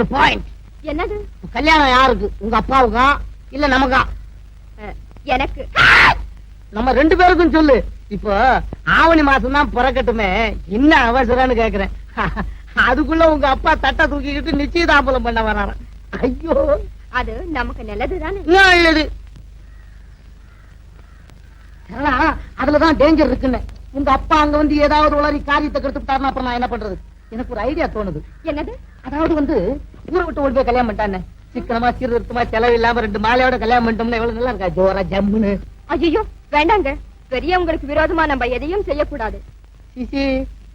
ஒரு பாயிண்ட் என்னது? கல்யாணம் யாருக்கு? உங்க அப்பாவுக்கா? இல்ல நமக்கா? எனக்கு. நம்ம ரெண்டு பேருக்கும் சொல்லு. இப்போ ஆவணி மாசம் தான் பிறக்கட்டுமே. என்ன அவசரம்னு கேக்குறேன். அதுக்குள்ள உங்க அப்பா தட்டை தூக்கிக்கிட்டு நிச்சயதாம்பலம் பண்ண வராராம். ஐயோ! அது நமக்கு நல்லதுதானே. நல்லது? அதுலதான் டேஞ்சர் இருக்குன்னு. உங்க அப்பா அங்க வந்து ஏதாவது உளறி காரியத்தை கெடுத்துட்டாருன்னா அப்புறம் நான் என்ன பண்றது? எனக்கு ஒரு ஐடியா தோணுது. என்னது? அதாவது வந்து ஊரை விட்டு ஓடி போய் கல்யாணம் பண்ணிட்டானே? சிக்கனமா சீர்திருத்தமா செலவு இல்லாம ரெண்டு மாலையோட கல்யாணம் பண்ணிட்டோம்னா எவ்வளவு நல்லா இருக்கா? ஜோரா ஜம்முன்னு. ஐயோ வேண்டாங்க. பெரியவங்களுக்கு விரோதமா நம்ம எதையும் செய்யக்கூடாது. சிசி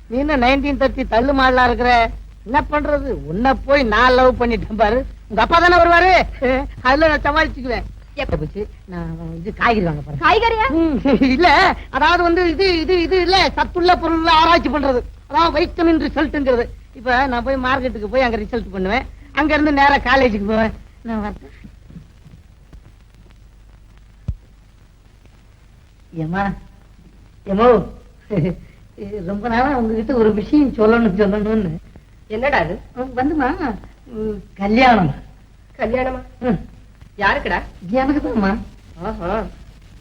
நீ என்ன நைன்டீன் தேர்ட்டி தள்ளு மாடலா இருக்கிற? என்ன பண்றது? உன்னை போய் நான் லவ் பண்ணிட்டேன் பாரு. உங்க அப்பா தானே வருவாரு? அதுல நான் சமாளிச்சுக்குவேன். இல்ல அதாவது வந்து இது இது இது இல்ல சத்துள்ள பொருள் ஆராய்ச்சி பண்றது. அதாவது வைட்டமின் ரிசல்ட்ங்கிறது இப்ப நான் போய் மார்க்கெட்டுக்கு போய் அங்க ரிசல்ட் பண்ணுவேன். அங்க இருந்து நேரா காலேஜுக்கு போவேன். நான் வரேன். ஏமா ஏமோ ரொம்ப நாளா உங்ககிட்ட ஒரு விஷயம் சொல்லணும் சொல்லணும்னு. என்னடா அது வந்துமா? கல்யாணம். கல்யாணமா? யாருக்குடா? எனக்கு தான்மா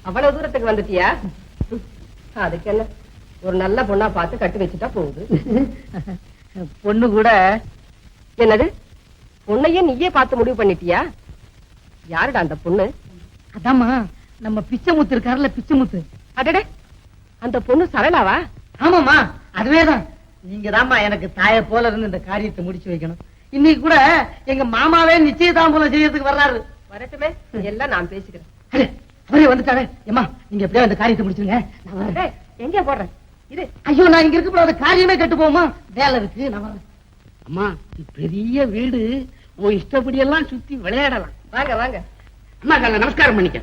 அவ்வளவு தூரத்துக்கு வந்துட்டியா? அதுக்கு என்ன? ஒரு நல்ல பொண்ணா பார்த்து கட்டி வச்சுட்டா போகுது. பொண்ணு கூட என்னது? பொண்ணையே நீயே பார்த்து முடிவு பண்ணிட்டியா? யாருடா அந்த பொண்ணு? அதாம்மா நம்ம பிச்சைமுத்து இருக்காருல்ல பிச்சைமுத்து. அடடே அந்த பொண்ணு சரளாவா? ஆமாமா அதுவேதான். நீங்க தாம்மா எனக்கு தாய போல இருந்து இந்த காரியத்தை முடிச்சு வைக்கணும். இன்னைக்கு கூட எங்க மாமாவே நிச்சயதாம்பூலம் செய்யறதுக்கு வர்றாரு. வரட்டுமே எல்லாம் நான் பேசிக்கிறேன். அவரே வந்துட்டாரு. ஏமா நீங்க எப்படியா இந்த காரியத்தை முடிச்சிருங்க? நான் வரேன். எங்க போடுறேன் இது ஐயோ நான் இங்க இருக்க காரியமே கெட்டு போகுமா? வேலை இருக்கு நான் வரேன். அம்மா இது பெரிய வீடு. உன் இஷ்டப்படி எல்லாம் சுத்தி விளையாடலாம். வாங்க வாங்க. அம்மா கால நமஸ்காரம் பண்ணிக்க.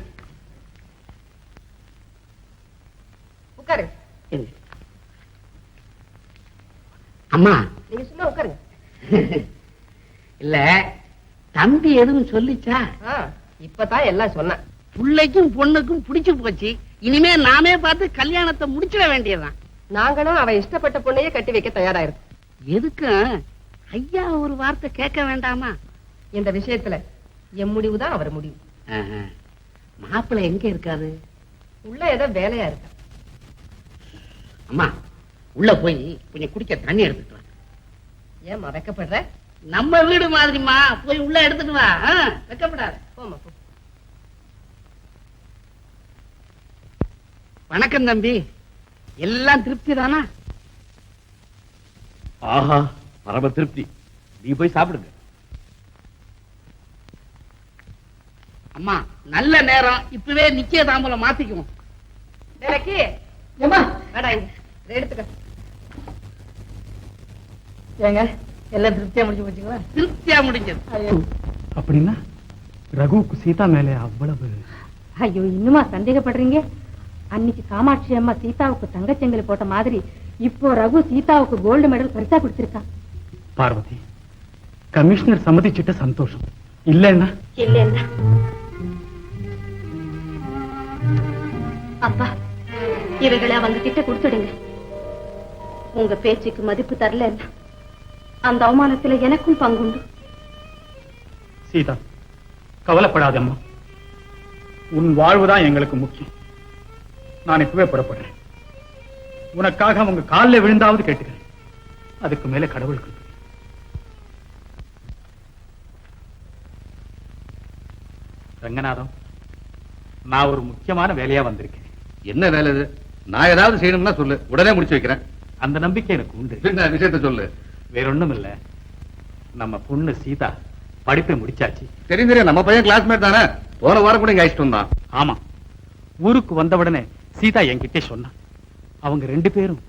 உட்காரு. அம்மா. நீங்க சும்மா உட்காருங்க. இல்ல தம்பி எதுவும் சொல்லிச்சா? இப்பதான் எல்லாம் சொன்னேன். பிள்ளைக்கும் பொண்ணுக்கும் பிடிச்சு போச்சு. இனிமே நாமே பார்த்து கல்யாணத்தை முடிச்சிட வேண்டியதுதான். நாங்களும் அவ இஷ்டப்பட்ட பொண்ணையே கட்டி வைக்க தயாரா இருக்கோம் எதுக்கும் ஐயா ஒரு வார்த்தை கேட்க வேண்டாமா? இந்த விஷயத்துல என் முடிவு தான் அவர் முடிவு. மாப்பிள்ளை எங்க இருக்காரு? உள்ள ஏதோ வேலையா இருக்கு? அம்மா உள்ள போய் கொஞ்சம் குடிக்க தண்ணி எடுத்துட்டு வா. ஏன் வைக்கப்படுற? நம்ம வீடு மாதிரிமா போய் உள்ள எடுத்துட்டு வா. வெக்கப்படாத. போமா போ. வணக்கம் தம்பி. எல்லாம் திருப்தி தானா? ஆஹா பரம திருப்தி. நீ போய் சாப்பிடுங்க. அம்மா நல்ல நேரம். இப்பவே நிச்சய தாம்பலம் மாத்திக்குவோம். ஏங்க எல்லாம் திருப்தியா முடிச்சு போச்சுங்களா? திருப்தியா முடிஞ்சது. அப்படின்னா ரகுவுக்கு சீதா மேலே அவ்வளவு ஐயோ இன்னுமா சந்தேகப்படுறீங்க? அன்னைக்கு காமாட்சி அம்மா சீதாவுக்கு தங்கச்செங்கல் போட்ட மாதிரி இப்போ ரகு சீதாவுக்கு கோல்டு மெடல் பரிசா கொடுத்திருக்கான் பார்வதி கமிஷனர் சம்மதிச்சிட்ட சந்தோஷம் இல்லைன்னா இல்லைன்னா அப்பா இவைகளை அவங்க கிட்ட கொடுத்துடுங்க உங்க பேச்சுக்கு மதிப்பு தரலன்னா அந்த அவமானத்துல எனக்கும் பங்குண்டு சீதா கவலைப்படாத அம்மா உன் வாழ்வுதான் எங்களுக்கு முக்கியம் நான் இப்பவே புறப்படுறேன் உனக்காக அவங்க காலில் விழுந்தாவது கேட்டுக்கிறேன் அதுக்கு மேல கடவுளுக்கு ரங்கநாதம் நான் ஒரு முக்கியமான வேலையா வந்திருக்கேன். என்ன வேலை இது? நான் ஏதாவது செய்யணும்னா சொல்லு. உடனே முடிச்சு வைக்கிறேன். அந்த நம்பிக்கை எனக்கு உண்டு. என்ன விஷயத்த சொல்லு? வேற ஒண்ணும் இல்ல நம்ம பொண்ணு சீதா படிப்பை முடிச்சாச்சு. தெரியும் தெரியும். நம்ம பையன் கிளாஸ்மேட் தானே? போன வாரம் கூட இங்க அழைச்சிட்டு வந்தான். ஆமா. ஊருக்கு வந்த உடனே சீதா என்கிட்ட சொன்னா. அவங்க ரெண்டு பேரும்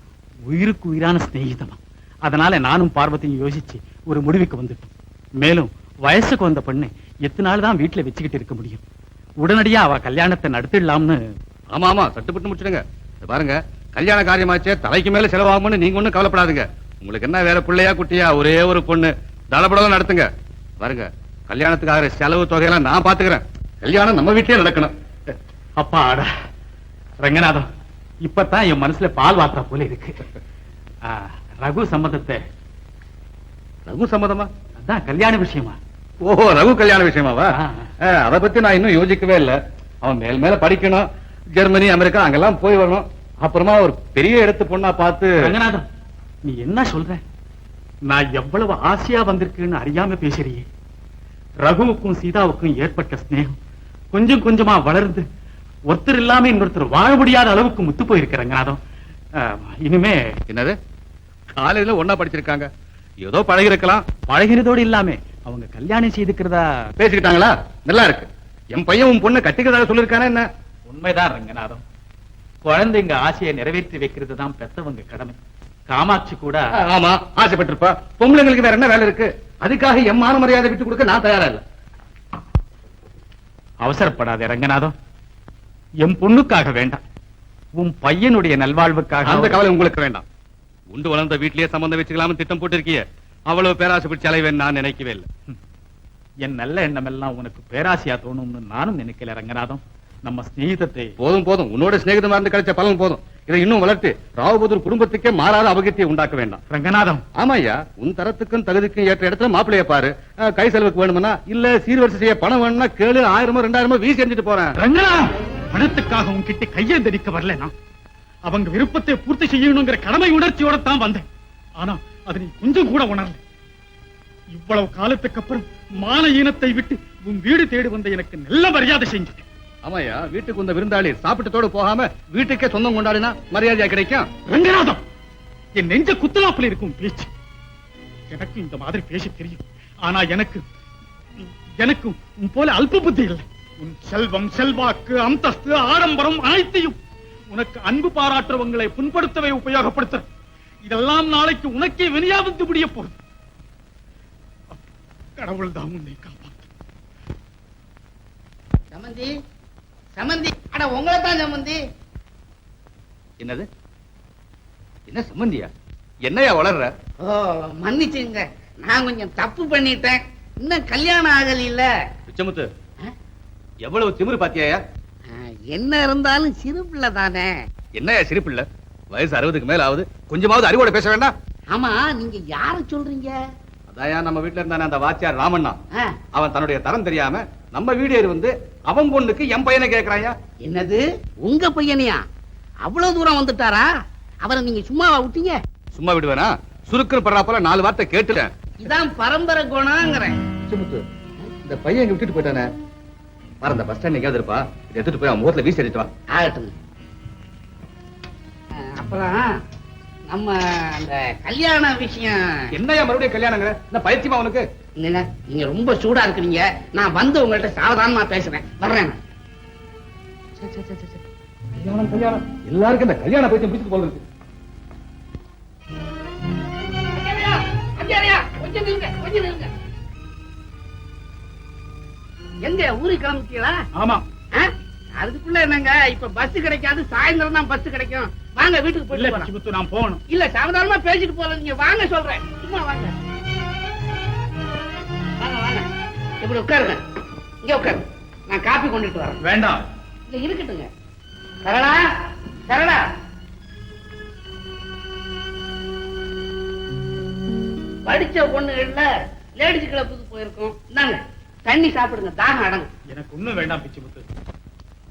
உயிருக்கு உயிரான சிநேகிதமா. அதனால நானும் பார்வதியும் யோசிச்சு ஒரு முடிவுக்கு வந்துட்டோம். மேலும் வயசுக்கு வந்த பொண்ணு எத்தனை நாள் தான் வீட்டுல வச்சுக்கிட்டு இருக்க முடியும்? உடனடியா அவ கல்யாணத்தை நடத்திடலாம்னு ஆமா ஆமா சட்டுப்பட்டு முடிச்சிடுங்க. பாருங்க கல்யாண காரியமாச்சே தலைக்கு மேல செலவாகும்னு நீங்க ஒண்ணும் கவலைப்படாதுங்க. உங்களுக்கு என்ன வேற பிள்ளையா குட்டியா ஒரே ஒரு பொண்ணு. தளபடம் நடத்துங்க. பாருங்க கல்யாணத்துக்கு ஆகிற செலவு தொகையெல்லாம் நான் பாத்துக்கிறேன். கல்யாணம் நம்ம வீட்லயே நடக்கணும். அப்பா ஆடா ரங்கநாதம் இப்பதான் என் மனசுல பால் வாத்தா போல இருக்கு. ரகு சம்மதத்தை ரகு சம்மதமா? அதான் கல்யாண விஷயமா? ஓஹோ ரகு கல்யாண விஷயமாவா? அத பத்தி நான் இன்னும் யோசிக்கவே இல்ல. அவன் மேல் மேல படிக்கணும். ஜெர்மனி அமெரிக்கா அங்கெல்லாம் போய் வரணும். அப்புறமா ஒரு பெரிய இடத்து பொண்ணா பார்த்து ரங்கநாதன் நீ என்ன சொல்ற? நான் எவ்வளவு ஆசையா வந்திருக்கேன்னு அறியாம பேசுறியே. ரகுவுக்கும் சீதாவுக்கும் ஏற்பட்ட ஸ்நேகம் கொஞ்சம் கொஞ்சமா வளர்ந்து ஒருத்தர் இல்லாம இன்னொருத்தர் வாழ முடியாத அளவுக்கு முத்து போயிருக்கு ரங்கநாதம் ஆஹ், இனிமே என்னது? காலேஜ்ல ஒன்னா படிச்சிருக்காங்க. ஏதோ பழகி இருக்கலாம் பழகினதோடு இல்லாம அவங்க கல்யாணம் செய்துக்கிறதா பேசிக்கிட்டாங்களா? நல்லா இருக்கு. என் பையன் உன் பொண்ணு கட்டிக்கிறதா சொல்லிருக்கானே என்ன? உண்மைதான் ரங்கநாதம். குழந்தைங்க ஆசையை நிறைவேற்றி வைக்கிறது தான் பெத்தவங்க கடமை. காமாட்சி கூட ஆமா ஆசைப்பட்டிருப்பா. பொம்பளைங்களுக்கு வேற என்ன வேலை இருக்கு? அதுக்காக என் மான மரியாதை விட்டு கொடுக்க நான் தயாரா இல்ல. அவசரப்படாதே ரங்கநாதம். என் பொண்ணுக்காக வேண்டாம். உன் பையனுடைய நல்வாழ்வுக்காக அந்த கவலை உங்களுக்கு வேண்டாம். உண்டு வளர்ந்த வீட்லயே சம்பந்தம் வச்சுக்கலாம்னு திட்டம் போட்டிருக்கிய. அவ்வளவு பேராசைப்பட்டு செலவேன் நான் நினைக்கவே இல்லை. என் நல்ல எண்ணம் எல்லாம் உனக்கு பேராசையா தோணும்னு நானும் நினைக்கல ரங்கநாதம். நம்ம சிநேகிதத்தை போதும் போதும். உன்னோட சிநேகிதமா இருந்து கிடைச்ச பலன் போதும். இதை இன்னும் வளர்த்து ராவபுதூர் குடும்பத்துக்கே மாறாத அபகத்தியை உண்டாக்க வேண்டாம். ரங்கநாதம். ஆமாய்யா உன் தரத்துக்கும் தகுதிக்கும் ஏற்ற இடத்துல மாப்பிள்ளைய பாரு. கை செலவுக்கு வேணும்னா இல்ல சீர்வரிசை செய்ய பணம் வேணும்னா கேளு ஆயிரமோ ரெண்டாயிரமோ வீசி எறிஞ்சிட்டு போறேன். ரங்கநாதம்! பணத்துக்காக உன்கிட்ட கையெழுந்தடிக்க வரல நான். அவங்க விருப்பத்தை பூர்த்தி செய்யணுங்கிற கடமை உணர்ச்சியோட தான் வந்தேன். ஆனா அது நீ கொஞ்சம் கூட உணரல. இவ்வளவு காலத்துக்கு அப்புறம் மான ஈனத்தை விட்டு உன் வீடு தேடி வந்த எனக்கு நல்ல மரியாதை செஞ்சுட்டேன் ஆமாய்யா வீட்டுக்கு வந்த விருந்தாளி சாப்பிட்டதோட போகாம வீட்டுக்கே சொந்தம் கொண்டாடினா மரியாதையா கிடைக்கும்? ரங்கநாதம்! என் நெஞ்ச குத்தலாப்பில் இருக்கும் பேச்சு. எனக்கு இந்த மாதிரி பேச தெரியும். ஆனா எனக்கு எனக்கு உன் போல அல்ப புத்தி இல்லை. உன் செல்வம் செல்வாக்கு அந்தஸ்து ஆடம்பரம் அனைத்தையும் உனக்கு அன்பு பாராட்டுறவங்களை புண்படுத்தவே உபயோகப்படுத்த இதெல்லாம் நாளைக்கு உனக்கே வினையா வந்து முடிய போகுது. கடவுள் தான் உன்னை காப்பாற்று சமந்தி சமந்தி அட உங்களை தான் சமந்தி. என்னது? என்ன சம்பந்தியா என்னையா வளர்ற? ஓ மன்னிச்சுங்க. நான் கொஞ்சம் தப்பு பண்ணிட்டேன். இன்னும் கல்யாணம் ஆகல பிச்சமுத்து எவ்வளவு திமிரு பாத்தியாயா? என்ன இருந்தாலும் சிறு பிள்ளை தானே? என்னையா சிரிப்பு இல்ல வயசு அறுபதுக்கு மேல ஆகுது. கொஞ்சமாவது அறிவோட பேச வேண்டாம். ஆமா நீங்க யார சொல்றீங்க? அதாயா நம்ம வீட்டுல இருந்தானே அந்த வாத்தியார் ராமண்ணா. அவன் தன்னுடைய தரம் தெரியாம நம்ம வீடு வந்து அவன் பொண்ணுக்கு என் பையனை கேக்குறாயா என்னது? உங்க பையனையா? அவ்வளவு தூரம் வந்துட்டாரா? அவரை நீங்க சும்மாவா விட்டீங்க? சும்மா விடுவேனா? சுருக்குன்னு படுறா போல நாலு வார்த்தை கேட்டுட்டேன். இதான் பரம்பரை குணங்கிறேன். இந்த பையன் விட்டுட்டு போயிட்டானே. பாரு இந்த பஸ் ஸ்டாண்ட் எங்கேயாவது இருப்பா? இதை எடுத்துட்டு போய் அவன் முகத்துல வீசி எடுத்து வா. ஆகட்டும். அப்புறம் நம்ம அந்த கல்யாண விஷயம். என்னையா மறுபடியும் கல்யாணங்கிற? என்ன பைத்தியமா உனக்கு? இல்ல நீங்க ரொம்ப சூடா இருக்கிறீங்க. நான் வந்து உங்கள்ட்ட சாவதானமா பேசுறேன். வர்றேன். கல்யாணம் கல்யாணம். எல்லாருக்கும் இந்த கல்யாண பைத்தியம் பிடிச்சிட்டு போல இருக்கு. கொஞ்சம் நில்லுங்க, கொஞ்சம் நில்லுங்க. எங்க ஊருக்கு கிளம்பிட்டீங்களா? ஆமா? அதுக்குள்ள என்னங்க? இப்ப பஸ் கிடைக்காது சாயந்தரம் தான் பஸ் கிடைக்கும். வாங்க வீட்டுக்கு போயிட்டு நான் போகணும். இல்ல சாவதானமா பேசிட்டு போல நீங்க வாங்க சொல்றேன். சும்மா வாங்க. வாங்க வாங்க. இப்படி உட்காருங்க. இங்க உட்காருங்க நான் காப்பி கொண்டுட்டு வரேன். வேண்டாம். இல்ல இருக்கட்டுங்க சரளா? சரளா? படிச்ச பொண்ணுகள்ல லேடிஸ் கிளப்புக்கு போயிருக்கோம். இந்தாங்க. தண்ணி சாப்பிடுங்க தாகம் அடங்கும். எனக்கு ஒண்ணும் வேண்டாம் பிச்சுமுத்து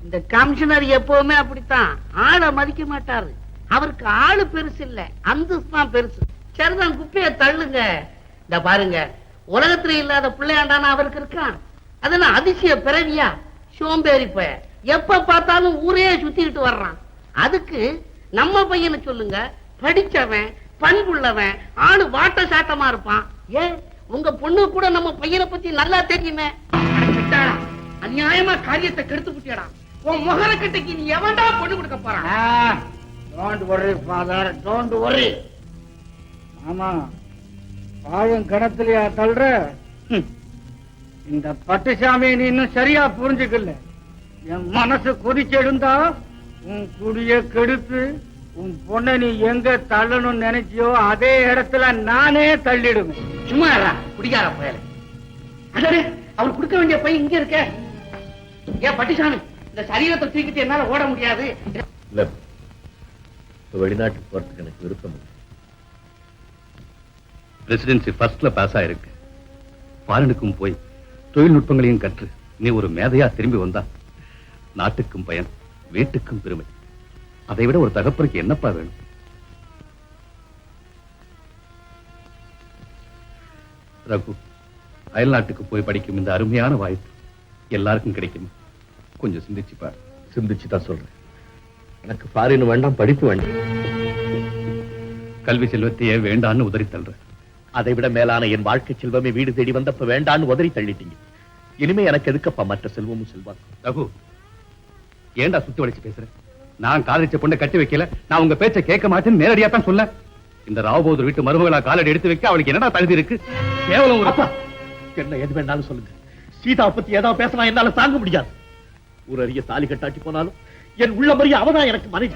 இந்த கமிஷனர் எப்பவுமே அப்படித்தான். ஆளை மதிக்க மாட்டாரு. அவருக்கு ஆளு பெருசு இல்ல. அந்தஸ்து தான் பெருசு. சரிதான் குப்பைய தள்ளுங்க. இந்த பாருங்க உலகத்துல இல்லாத பிள்ளையாண்டான அவருக்கு இருக்கான். அதெல்லாம் அதிசய பிறவியா? சோம்பேறி பய. எப்ப பார்த்தாலும் ஊரே சுத்திக்கிட்டு வர்றான். அதுக்கு நம்ம பையனை சொல்லுங்க படிச்சவன் பண்புள்ளவன் ஆளு வாட்ட சாட்டமா இருப்பான். ஏன்? உங்க பொண்ணு கூட நம்ம பையனை பத்தி நல்லா தெரியுமே. அநியாயமா காரியத்தை கெடுத்து விட்டியடா உன் முகர கட்டைக்கு நீ எவன்டா பொண்ணு கொடுக்க போறான் don't worry father don't worry. ஆமா பாழும் கிணத்துலயா தள்ளுற? ஹம். இந்த பட்டுசாமி நீ இன்னும் சரியா புரிஞ்சுக்கல. என் மனசு கொதிச்செடுந்தா உன் குடிய கெடுத்து உன் பொண்ணை நீ எங்க தள்ளணும்னு நினைச்சியோ அதே இடத்துல நானே தள்ளிடுவேன். சும்மா குடிக்கார பயல. அவர் கொடுக்க வேண்டிய பையன் இங்க இருக்க. ஏன் பட்டிசாமி இந்த சரீரத்தை தூக்கிட்டு என்னால ஓட முடியாது. இல்ல வெளிநாட்டுக்கு போறதுக்கு எனக்கு விருப்பம் பிரசிடென்சி ஃபர்ஸ்ட்ல பாஸ் ஆயிருக்கு. ஃபாரினுக்கும் போய் தொழில்நுட்பங்களையும் கற்று நீ ஒரு மேதையா திரும்பி வந்தா நாட்டுக்கும் பயன் வீட்டுக்கும் பெருமை. அதை விட ஒரு தகப்பனுக்கு என்னப்பா வேணும்? ரகு அயல்நாட்டுக்கு போய் படிக்கும் இந்த அருமையான வாய்ப்பு எல்லாருக்கும் கிடைக்குமா? கொஞ்சம் சிந்திச்சு பாரு. சிந்திச்சு தான் சொல்றேன். எனக்கு ஃபாரின் வேண்டாம் படிப்பு வேண்டாம். கல்வி செல்வத்தையே வேண்டான்னு உதறி தள்ளுற அதை விட மேலான என் வாழ்க்கை செல்வமே வீடு தேடி வந்தப்ப வேண்டான்னு உதறி தள்ளிட்டீங்க. இனிமே எனக்கு எதுக்கப்பா மற்ற செல்வமும் செல்வாக்கும்? ரகு ஏன்டா சுத்தி வளைச்சு பேசுற? நான் காதலிச்ச பொண்ணை கட்டி வைக்கல. நான் உங்க பேச்ச கேட்க மாட்டேன்னு நேரடியா தான் சொல்ல இந்த ராவபோதர் வீட்டு மருமகளா காலடி எடுத்து வைக்க அவளுக்கு என்னடா தகுதி இருக்கு? கேவலம் ஒரு அப்பா என்ன எது வேண்டாலும் சொல்லுங்க. சீதா பத்தி ஏதாவது பேசினா என்னால தாங்க முடியாது. ஒரு அரிய தாலி கட்டாட்டி போனாலும் என் உள்ள மறிய அவதான் எனக்கு மனைவி.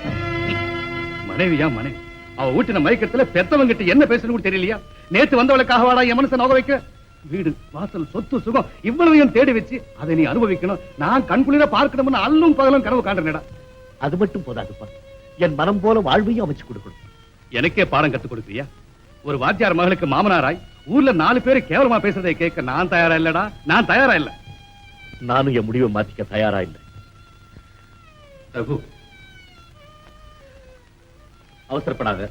மனைவியா மனைவி? அவ வீட்டின மயக்கத்துல பெத்தவங்க கிட்ட என்ன பேசணும் கூட தெரியலையா? நேத்து வந்தவளுக்காக வாடா என் மனசை நோக வைக்க? வீடு வாசல் சொத்து சுகம் இவ்வளவையும் தேடி வச்சு அதை நீ அனுபவிக்கணும். நான் கண்குளிர பார்க்கணும்னு அல்லும் பகலும் கனவு காண்றேனடா. அது மட்டும் போதாதுப்பா. என் மனம் போல வாழ்வையும் அமைச்சு கொடுக்கணும். எனக்கே பாடம் கத்துக் கொடுக்குறியா? ஒரு வாத்தியார் மகளுக்கு மாமனாராய் ஊர்ல நாலு பேரு கேவலமா பேசுறதை கேட்க நான் தயாரா இல்லடா? நான் தயாரா இல்ல. நானும் என் முடிவை மாத்திக்க தயாரா இல்லை. ரகு. அவசரப்படாத.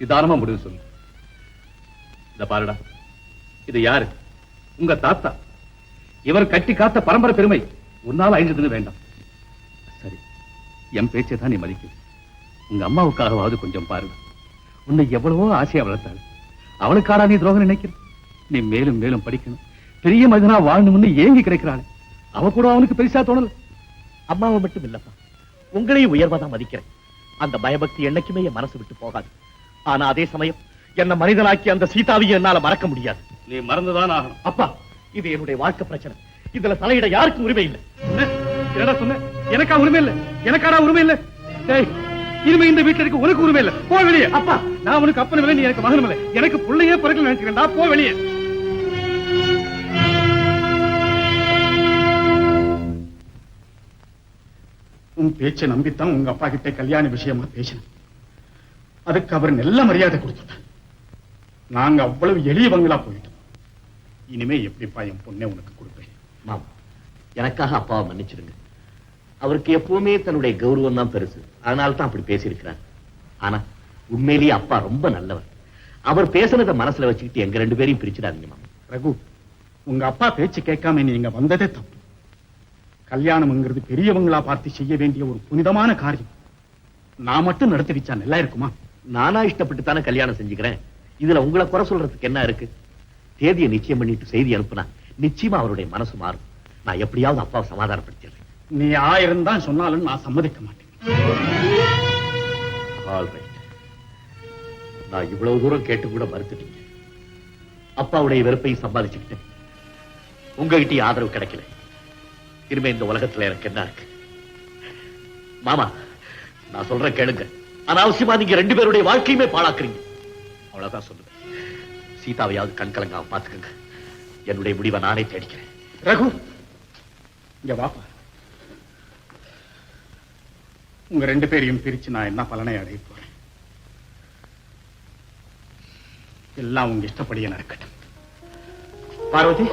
நிதானமா முடிவு சொல்லு. இத பாருடா. இது யாரு? உங்க தாத்தா. இவர் கட்டி காத்த பரம்பரை பெருமை உன்னால அழிஞ்சதுன்னு வேண்டாம். என் பேச்சை தான் நீ மதிக்கு. உங்க அம்மாவுக்காகவாவது கொஞ்சம் பாருங்க. உன்னை எவ்வளவோ ஆசையா வளர்த்தாள். அவளுக்காடா நீ துரோகம் நினைக்கிற? நீ மேலும் மேலும் படிக்கணும். பெரிய மனிதனா வாழணும்னு ஏங்கி கிடைக்கிறாள். அவ கூட அவனுக்கு பெருசா தோணல. அம்மாவை மட்டும் இல்லப்பா. உங்களையும் உயர்வாதான் மதிக்கிறேன். அந்த பயபக்தி என்னைக்குமே என் மனசு விட்டு போகாது. ஆனா அதே சமயம் என்ன மனிதனாக்கி அந்த சீதாவையும் என்னால மறக்க முடியாது. நீ மறந்துதான் ஆகணும். அப்பா இது என்னுடைய வாழ்க்கை பிரச்சனை. இதுல தலையிட யாருக்கும் உரிமை இல்லை. என்ன? சொன்ன? எனக்கா உரிமை இல்ல? எனக்காடா உரிமை இல்ல? டேய் இனிமே இந்த வீட்டுல இருக்க உனக்கு உரிமை இல்ல. போ வெளியே. அப்பா நான் உனக்கு அப்பனும் இல்லை நீ எனக்கு மகனும் இல்லை எனக்கு பிள்ளையே பிறகு நினைச்சுக்கிறேன்டா. போ வெளியே. உன் பேச்சை நம்பித்தான் உங்க அப்பா கிட்ட கல்யாண விஷயமா பேசினேன். அதுக்கு அவர் நல்ல மரியாதை கொடுத்துட்டார். நாங்க அவ்வளவு எளியவங்களா போயிட்டோம். இனிமே எப்படிப்பா என் பொண்ணை உனக்கு கொடுப்பேன்? மாமா எனக்காக அப்பாவை மன்னிச்சிடுங்க அவருக்கு எப்பவுமே தன்னுடைய கௌரவம் தான் பெருசு. அதனால தான் அப்படி பேசியிருக்கிறார். ஆனா உண்மையிலேயே அப்பா ரொம்ப நல்லவர். அவர் பேசுனதை மனசுல வச்சுக்கிட்டு எங்க ரெண்டு பேரையும் பிரிச்சிடாதீங்க மாமா. ரகு உங்க அப்பா பேச்சு கேட்காம நீங்க வந்ததே தப்பு. கல்யாணம்ங்கிறது பெரியவங்களா பார்த்து செய்ய வேண்டிய ஒரு புனிதமான காரியம். நான் மட்டும் நடத்தி வச்சா நல்லா இருக்குமா? நானா இஷ்டப்பட்டு தானே கல்யாணம் செஞ்சுக்கிறேன். இதுல உங்களை குறை சொல்றதுக்கு என்ன இருக்கு? தேதியை நிச்சயம் பண்ணிட்டு செய்தி அனுப்புனா நிச்சயமா அவருடைய மனசு மாறும். நான் எப்படியாவது அப்பாவை சமாதானப்படுத்திடுறேன். நீ ஆயிரம் தான் சொன்னாலும் நான் சம்மதிக்க மாட்டேன். நான் இவ்வளவு தூரம் கேட்டு கூட மறுத்துட்டீங்க. அப்பாவுடைய வெறுப்பை சம்பாதிச்சுக்கிட்டேன் உங்ககிட்ட ஆதரவு கிடைக்கல. இனிமே இந்த உலகத்துல எனக்கு என்ன இருக்கு? மாமா நான் சொல்றேன் கேளுங்க. அனாவசியமா நீங்க ரெண்டு பேருடைய வாழ்க்கையுமே பாழாக்குறீங்க. அவ்வளவுதான் சொல்லுங்க சீதாவையாவது கண் கலங்காம பாத்துக்கங்க என்னுடைய முடிவை நானே தேடிக்கிறேன். ரகு இங்க வாப்பா. உங்க ரெண்டு பேரையும் பிரிச்சு நான் என்ன பலனை அடைய போறேன்? எல்லாம் உங்க இஷ்டப்படியே நடக்கட்டும். பார்வதி?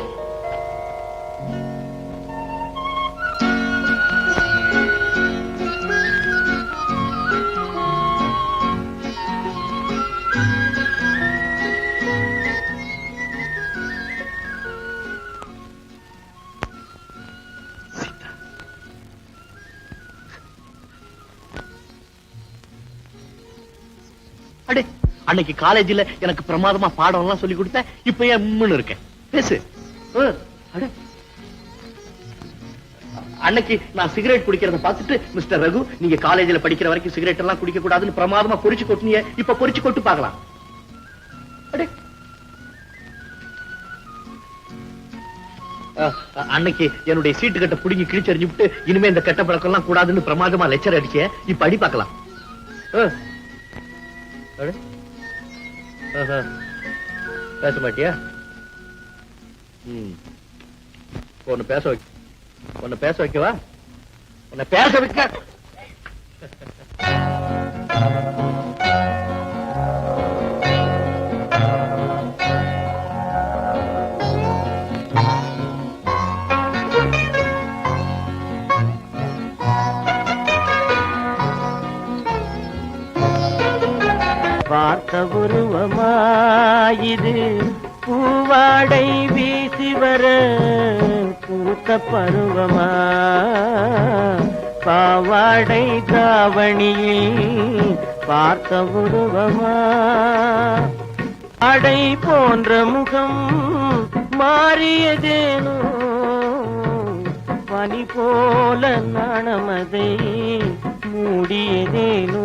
அன்னைக்கு காலேஜ்ல எனக்கு பிரமாதமா பாடம் எல்லாம் சொல்லி கொடுத்த இப்ப ஏன் உம்முன்னு இருக்கேன்? பேசு. அன்னைக்கு நான் சிகரெட் குடிக்கிறத பார்த்துட்டு மிஸ்டர் ரகு நீங்க காலேஜ்ல படிக்கிற வரைக்கும் சிகரெட் எல்லாம் குடிக்க கூடாதுன்னு பிரமாதமா பொறிச்சு கொட்டினிய இப்ப பொறிச்சு கொட்டு பார்க்கலாம். அன்னைக்கு என்னுடைய சீட்டு கட்ட புடுங்கி கிழிச்சறிஞ்சு விட்டு இனிமே இந்த கெட்ட பழக்கம் எல்லாம் கூடாதுன்னு பிரமாதமா லெக்சர் அடிச்சேன் இப்ப அடி பார்க்கலாம். ஆ. அடே. பேச மாட்டியா? ம். உன்னை பேச வைக்க உன்னை பேச வைக்கவா? உன்னை பேச வைக்க உருவமாயிது. பூவாடை வீசி வர பூத்த பருவமா? பாவாடை தாவணியில் பார்த்த உருவமா? அடை போன்ற முகம் மாறியதேனோ? பனி போல நாணமதை மூடியதேனோ?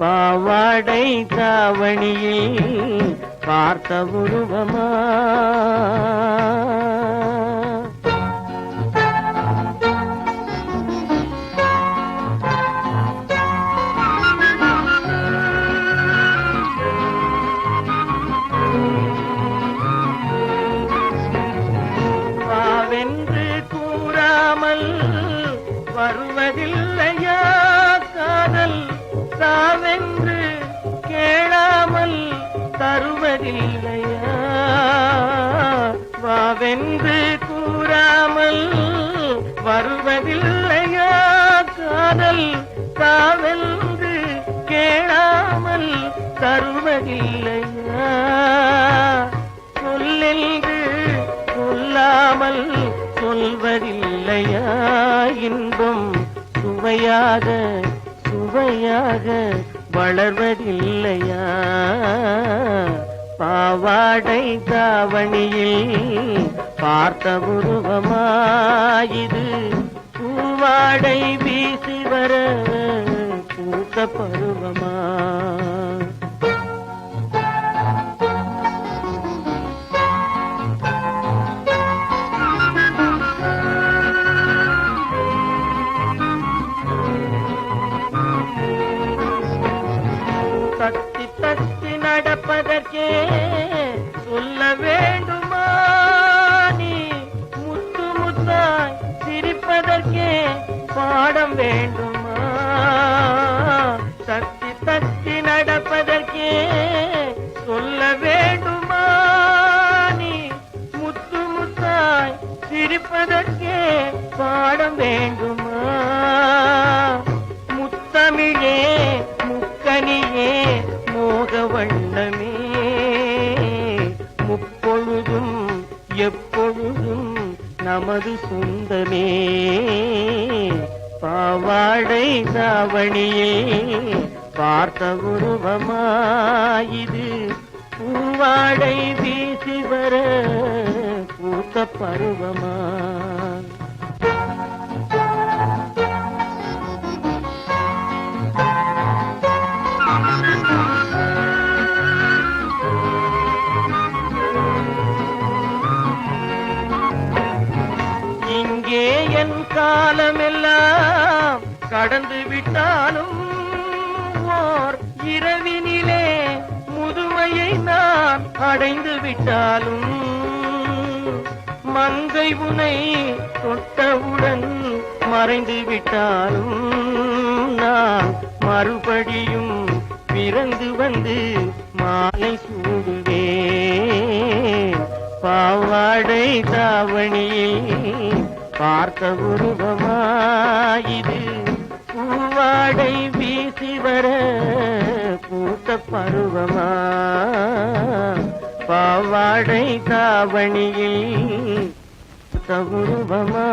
பாவாடை தாவணியில் பார்த்த உருவமா? யாவென்று கேளாமல் தருவதில்லையா? வாவென்று கூறாமல் வருவதில்லையா? காதல் தாவென்று கேளாமல் தருவதில்லையா? சொல்லென்று சொல்லாமல் சொல்வதில்லையா? இன்பம் சுவையாக சுவையாக வளர்வதில்லையா? பாவாடை தாவணியில் பார்த்த உருவமாயிது. பூவாடை வீசி வர பூத்த பருவமா? நடப்பதற்கே சொல்ல வேண்டுமா? நீ முத்து முத்தாய் சிரிப்பதற்கே பாடம் வேண்டுமா? தத்தி தத்தி நடப்பதற்கே சொல்ல வேண்டுமா? நீ முத்து முத்தாய் சிரிப்பதற்கே பாடம் ஆவணியே பார்த்த உருவமாயிது. பூவாடை வீசி வர பூத்த பருவமா? இங்கே என் காலமெல்லாம் கடந்து விட்டாலும் ஓர் இரவினிலே முதுமையை நான் அடைந்து விட்டாலும் மங்கை உனை தொட்டவுடன் மறைந்து விட்டாலும் நான் மறுபடியும் பிறந்து வந்து மாலை சூடுவேன். பாவாடை தாவணியில் பார்த்த உருவமாயிரு வாடை வீசி வர பூத்த பருவமா? பாவாடை தாவணியில் தவுருவமா